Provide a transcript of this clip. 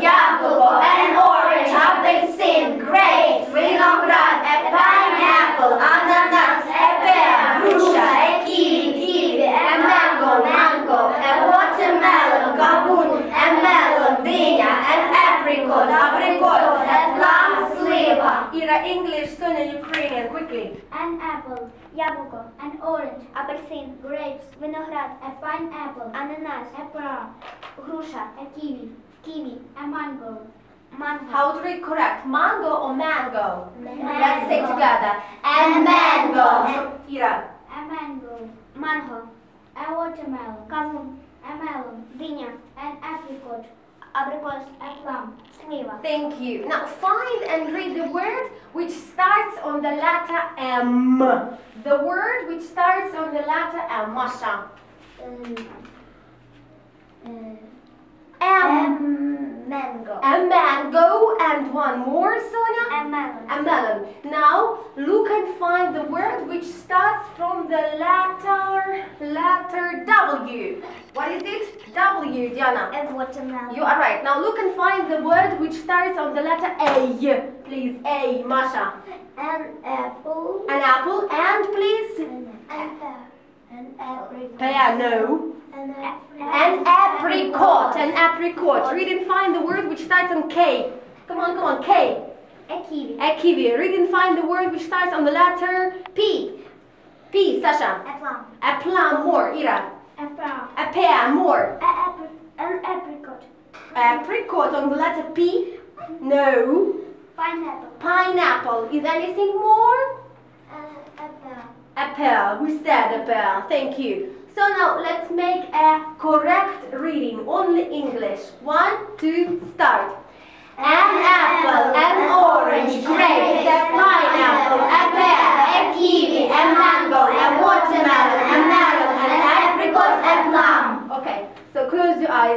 Яблуко, an orange, апельсин, grapes, виноград, a pineapple, ананас, a pear, груша, a kiwi, kiwi, a mango, mango, a watermelon, кавун, a melon, диня, an apricot, абрикос, a plum, слива. Ira, English, Sonia, Ukrainian, quickly. An apple, яблуко, an orange, апельсин, grapes, виноград, a pineapple, ананас, a pear, груша, a kiwi, Kiwi. A mango. Mango. How do we correct? Mango or mango? mango. Let's say together. A mango. Kira. A mango. Mango. A watermelon. Kazun. A melon. Dinya. An apricot. Apricot. A plum. Sliva. Thank you. Now find and read the word which starts on the letter M. The word which starts on the letter M. Masha. Um, um. One more, Sonia. a melon, A melon. Now look and find the word which starts from the letter letter W. What is it? W, Diana. a watermelon, You are right. Now look and find the word which starts on the letter A. Please, A, Masha. an apple, An apple and please an apple. an apricot. No. an An apricot. An apricot. Read and find the word which starts on K. Come on, come on. A kiwi. Read and find the word which starts on the letter P. P, Sasha. a plum, A plum. More, Ira. a pear, A pear. More. a apri- an apricot, Apricot on the letter P. No. pineapple, Pineapple. Is anything more? uh, a pear. A pear. We said a pear. Thank you. So now let's make a correct reading, only English. One, two, start. An apple, an orange, grapes, a pineapple, a pear, a kiwi, a mango, a watermelon, a